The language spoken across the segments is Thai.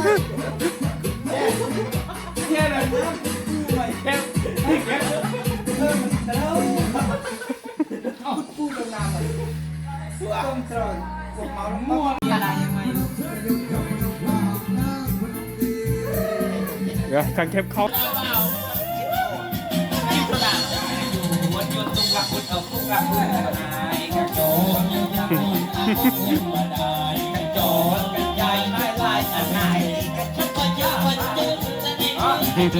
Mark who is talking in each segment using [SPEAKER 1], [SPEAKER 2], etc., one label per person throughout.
[SPEAKER 1] กกูเนี่ย
[SPEAKER 2] เลย
[SPEAKER 3] นะ
[SPEAKER 1] กูไปแก้วแก้วเพิ่มแล้วเอาพูดลงน้ำเลยต้มตรอยพวกเมาแล้วมั่วอะไรยังไง
[SPEAKER 4] เดี๋ยวการเก็บเขา
[SPEAKER 3] วันยนตุงหลักคุณเอาตุงหลักคุณนายกระโจนยังยังมา เด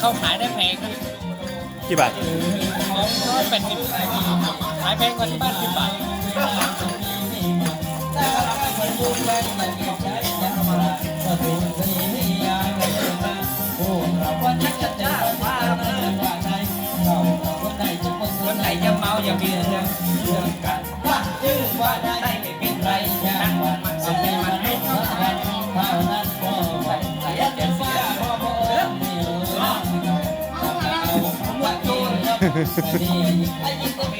[SPEAKER 3] เขาขายได้แพง
[SPEAKER 4] กี่บาท
[SPEAKER 3] ร้อยแปดสิบขายแพงกว่าที่บ้านสิบบาท อย่าเบียดเรื่องเรื่องกันว่าชื่อว่าได้ไม่เป็นไรช่างมันสิ่งที่มันให้เท่านั้นเท่านั้นก็ไม่เสียเดี๋ยวเสียพอพอเออนี่เออว่าตัวแล้วนี่ไอ้ยิ่งก็มี